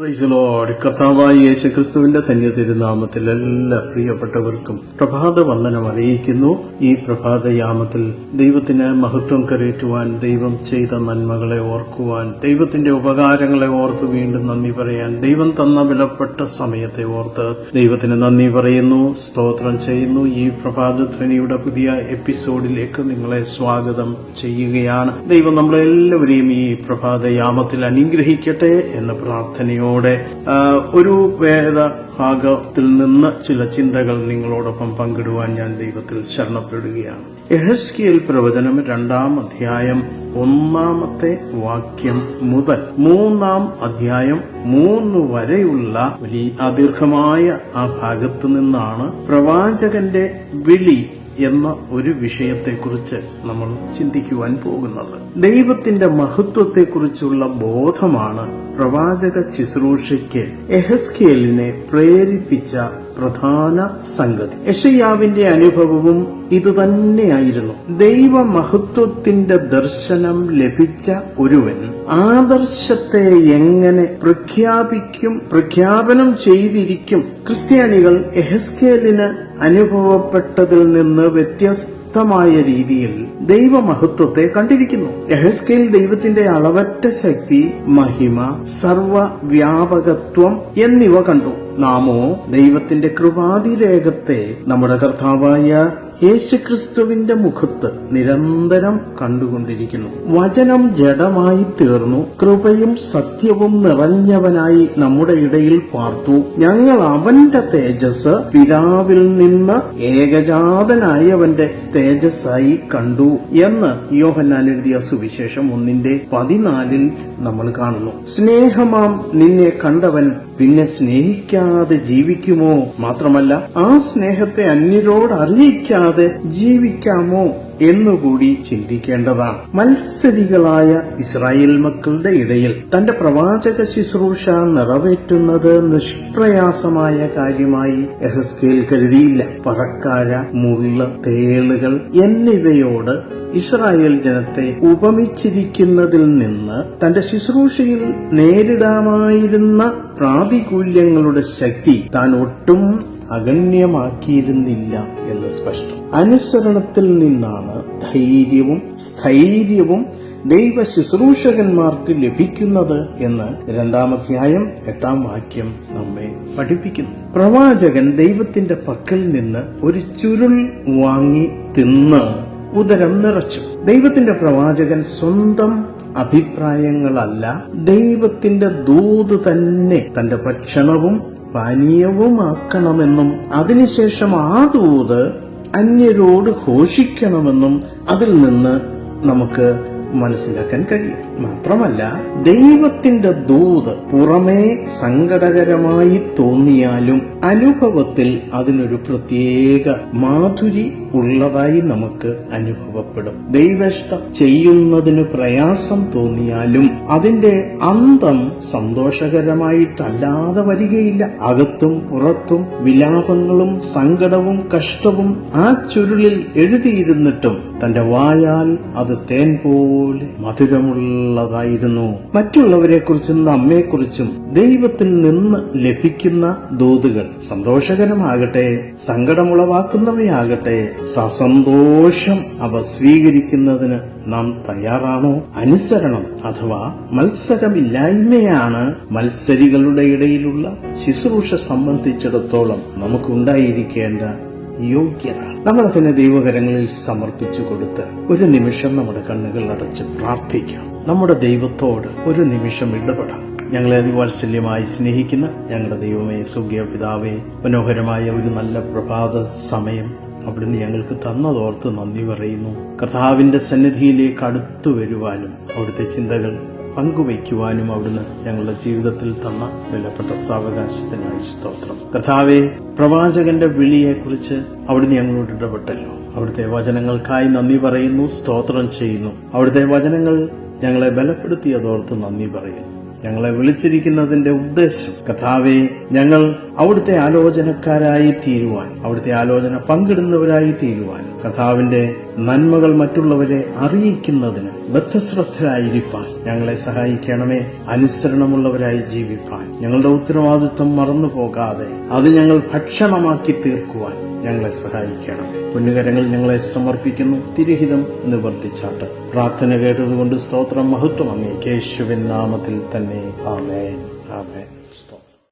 Praise Lord കർത്താവായ യേശു ക്രിസ്തുവിന്റെ ധന്യ തിരുനാമത്തിൽ എല്ലാ പ്രിയപ്പെട്ടവർക്കും പ്രഭാത വന്ദനം അറിയിക്കുന്നു. ഈ പ്രഭാതയാമത്തിൽ ദൈവത്തിന് മഹത്വം കരയറ്റുവാൻ ദൈവം ചെയ്ത നന്മകളെ ഓർക്കുവാൻ ദൈവത്തിന്റെ ഉപകാരങ്ങളെ ഓർത്ത് വീണ്ടും നന്ദി പറയാൻ ദൈവം തന്ന വിലപ്പെട്ട സമയത്തെ ഓർത്ത് ദൈവത്തിന് നന്ദി പറയുന്നു സ്തോത്രം ചെയ്യുന്നു. ഈ പ്രഭാതധ്വനിയുടെ പുതിയ എപ്പിസോഡിലേക്ക് നിങ്ങളെ സ്വാഗതം ചെയ്യുകയാണ്. ദൈവം നമ്മളെല്ലാവരെയും ഈ പ്രഭാതയാമത്തിൽ അനുഗ്രഹിക്കട്ടെ എന്ന പ്രാർത്ഥനയോടെ ആ, ഒരു വേദ ഭാഗത്തിൽ നിന്ന് ചില ചിന്തകൾ നിങ്ങളോടൊപ്പം പങ്കിടുവാൻ ഞാൻ ദൈവത്തിൽ ശരണപ്പെടുകയാണ്. എഹസ്കിയൽ പ്രവചനം രണ്ടാം അധ്യായം ഒന്നാമത്തെ വാക്യം മുതൽ മൂന്നാം അധ്യായം മൂന്ന് വരെയുള്ള വലിയ അദീർഘമായ ആ ഭാഗത്തു നിന്നാണ് പ്രവാചകന്റെ വിളി എന്ന ഒരു വിഷയത്തെക്കുറിച്ച് നമ്മൾ ചിന്തിക്കുവാൻ പോകുന്നത്. ദൈവത്തിന്റെ മഹത്വത്തെക്കുറിച്ചുള്ള ബോധമാണ് പ്രവാചക ശുശ്രൂഷയ്ക്ക് എഹസ്കേലിനെ പ്രേരിപ്പിച്ച പ്രധാന സംഗതി. യശയാവിന്റെ അനുഭവവും ഇതുതന്നെയായിരുന്നു ദൈവമഹത്വത്തിന്റെ ദർശനം ലഭിച്ച ഒരുവൻ ആദർശത്തെ എങ്ങനെ പ്രഖ്യാപിക്കും പ്രഖ്യാപനം ചെയ്തിരിക്കും? ക്രിസ്ത്യാനികൾ എഹസ്കേലിന് അനുഭവപ്പെട്ടതിൽ നിന്ന് വ്യത്യസ്തമായ രീതിയിൽ ദൈവമഹത്വത്തെ കണ്ടിരിക്കുന്നു. എഹസ്കയിൽ ദൈവത്തിന്റെ അളവറ്റ ശക്തി മഹിമ സർവവ്യാപകത്വം എന്നിവ കണ്ടു. നാമോ ദൈവത്തിന്റെ കൃപാതിരേഖത്തെ നമ്മുടെ കർത്താവായ യേശുക്രിസ്തുവിന്റെ മുഖത്ത് നിരന്തരം കണ്ടുകൊണ്ടിരിക്കുന്നു. വചനം ജഡമായി തീർന്നു. കൃപയും സത്യവും നിറഞ്ഞവനായി നമ്മുടെ ഇടയിൽ പാർത്തു. ഞങ്ങൾ അവന്റെ തേജസ് പിതാവിൽ നിന്ന് ഏകജാതനായവന്റെ തേജസ്സായി കണ്ടു എന്ന് യോഹന്നാൻ എഴുതിയ സുവിശേഷം ഒന്നിന്റെ പതിനാലിൽ നമ്മൾ കാണുന്നു. സ്നേഹമാം നിന്നെ കണ്ടവൻ പിന്നെ സ്നേഹിക്കാതെ ജീവിക്കുമോ മാത്രമല്ല ആ സ്നേഹത്തെ അന്യരോട് അറിയിക്കാതെ ജീവിക്കാമോ? എന്നുകൂടി ചിന്തിക്കേണ്ടതാണ്. മത്സരികളായ ഇസ്രായേൽ മക്കളുടെ ഇടയിൽ തന്റെ പ്രവാചക ശുശ്രൂഷ നിറവേറ്റുന്നത് നിഷ്പ്രയാസമായ കാര്യമായി എഹസ്കേൽ കരുതിയില്ല. പറക്കാര മുള്ള തേളുകൾ എന്നിവയോട് ഇസ്രായേൽ ജനത്തെ ഉപമിച്ചിരിക്കുന്നതിൽ നിന്ന് തന്റെ ശുശ്രൂഷയിൽ നേരിടാമായിരുന്ന പ്രാതികൂല്യങ്ങളുടെ ശക്തി താൻ ഒട്ടും അഗണ്യമാക്കിയിരുന്നില്ല എന്ന് സ്പഷ്ടം. അനുസരണത്തിൽ നിന്നാണ് ധൈര്യവും സ്ഥൈര്യവും ദൈവ ശുശ്രൂഷകന്മാർക്ക് ലഭിക്കുന്നത് എന്ന് രണ്ടാമധ്യായം എട്ടാം വാക്യം നമ്മെ പഠിപ്പിക്കുന്നു. പ്രവാചകൻ ദൈവത്തിന്റെ പക്കൽ നിന്ന് ഒരു ചുരുൾ വാങ്ങി തിന്ന് ഉദരം നിറച്ചു. ദൈവത്തിന്റെ പ്രവാചകൻ സ്വന്തം അഭിപ്രായങ്ങളല്ല ദൈവത്തിന്റെ ദൂത് തന്നെ തന്റെ ഭക്ഷണവും പാനീയവുമാക്കണമെന്നും അതിനുശേഷം ആ ദൂത് അന്യരോട് ഘോഷിക്കണമെന്നും അതിൽ നിന്ന് നമുക്ക് മനസ്സിലാക്കാൻ കഴിയും. മാത്രമല്ല ദൈവത്തിന്റെ ദൂത് പുറമേ സങ്കടകരമായി തോന്നിയാലും അനുഭവത്തിൽ അതിനൊരു പ്രത്യേക മാധുരി ഉള്ളതായി നമുക്ക് അനുഭവപ്പെടും. ദൈവഷ്ടം ചെയ്യുന്നതിന് പ്രയാസം തോന്നിയാലും അതിന്റെ അന്തം സന്തോഷകരമായിട്ടല്ലാതെ വരികയില്ല. അകത്തും പുറത്തും വിലാപങ്ങളും സങ്കടവും കഷ്ടവും ആ ചുരുളിൽ എഴുതിയിരുന്നിട്ടും തന്റെ വായാൽ അത് തേൻ പോലെ മധുരമുള്ളതായിരുന്നു. മറ്റുള്ളവരെക്കുറിച്ചും നമ്മെക്കുറിച്ചും ദൈവത്തിൽ നിന്ന് ലഭിക്കുന്ന ദൂതുകൾ സന്തോഷകരമാകട്ടെ സങ്കടമുളവാക്കുന്നവയാകട്ടെ സസന്തോഷം അവ സ്വീകരിക്കുന്നതിന് നാം തയ്യാറാണോ? അനുസരണം അഥവാ മത്സരമില്ലായ്മയാണ് മത്സരികളുടെ ഇടയിലുള്ള ശുശ്രൂഷ സംബന്ധിച്ചിടത്തോളം നമുക്കുണ്ടായിരിക്കേണ്ട യോഗ്യത. നമ്മൾ നമ്മളതിനെ ദൈവകരങ്ങളിൽ സമർപ്പിച്ചു കൊടുത്ത് ഒരു നിമിഷം നമ്മുടെ കണ്ണുകൾ അടച്ച് പ്രാർത്ഥിക്കാം. നമ്മുടെ ദൈവത്തോട് ഒരു നിമിഷം ഇടപെടാം. ഞങ്ങളെ അതിവാത്സല്യമായി സ്നേഹിക്കുന്ന ഞങ്ങളുടെ ദൈവമേ സുഖ്യ പിതാവേ മനോഹരമായ ഒരു നല്ല പ്രഭാത സമയം അവിടുന്ന് ഞങ്ങൾക്ക് തന്നതോർത്ത് നന്ദി പറയുന്നു. കർത്താവിന്റെ സന്നിധിയിലേക്ക് അടുത്തു വരുവാനും അവിടുത്തെ ചിന്തകൾ പങ്കുവയ്ക്കുവാനും അവിടുന്ന് ഞങ്ങളുടെ ജീവിതത്തിൽ തന്ന വിലപ്പെട്ട സാവകാശത്തിനായി സ്തോത്രം. കർത്താവെ പ്രവാചകന്റെ വിളിയെക്കുറിച്ച് അവിടുന്ന് ഞങ്ങളോട് ഇടപെട്ടല്ലോ. അവിടുത്തെ വചനങ്ങൾക്കായി നന്ദി പറയുന്നു സ്തോത്രം ചെയ്യുന്നു. അവിടുത്തെ വചനങ്ങൾ ഞങ്ങളെ ബലപ്പെടുത്തിയതോർത്ത് നന്ദി പറയുന്നു. ഞങ്ങളെ വിളിച്ചിരിക്കുന്നതിന്റെ ഉദ്ദേശം. കഥാവെ ഞങ്ങൾ അവിടുത്തെ ആലോചനക്കാരായി തീരുവാൻ അവിടുത്തെ ആലോചന പങ്കിടുന്നവരായി തീരുവാൻ കഥാവിന്റെ നന്മകൾ മറ്റുള്ളവരെ അറിയിക്കുന്നതിന് ബദ്ധശ്രദ്ധരായിരിക്കാൻ ഞങ്ങളെ സഹായിക്കണമേ അനുസരണമുള്ളവരായി ജീവിപ്പാൻ ഞങ്ങളുടെ ഉത്തരവാദിത്വം മറന്നു പോകാതെ അത് ഞങ്ങൾ ഭക്ഷണമാക്കി തീർക്കുവാൻ ഞങ്ങളെ സഹായിക്കണം. പുണ്യകരങ്ങൾ ഞങ്ങളെ സമർപ്പിക്കുന്നു തിരുഹിതം നിവർത്തിച്ചാട്ട് പ്രാർത്ഥന കേട്ടതുകൊണ്ട് സ്തോത്രം മഹത്വം അങ്ങേ യേശുവിൻ നാമത്തിൽ തന്നെ. ആമേൻ. ആമേൻ. സ്തോത്രം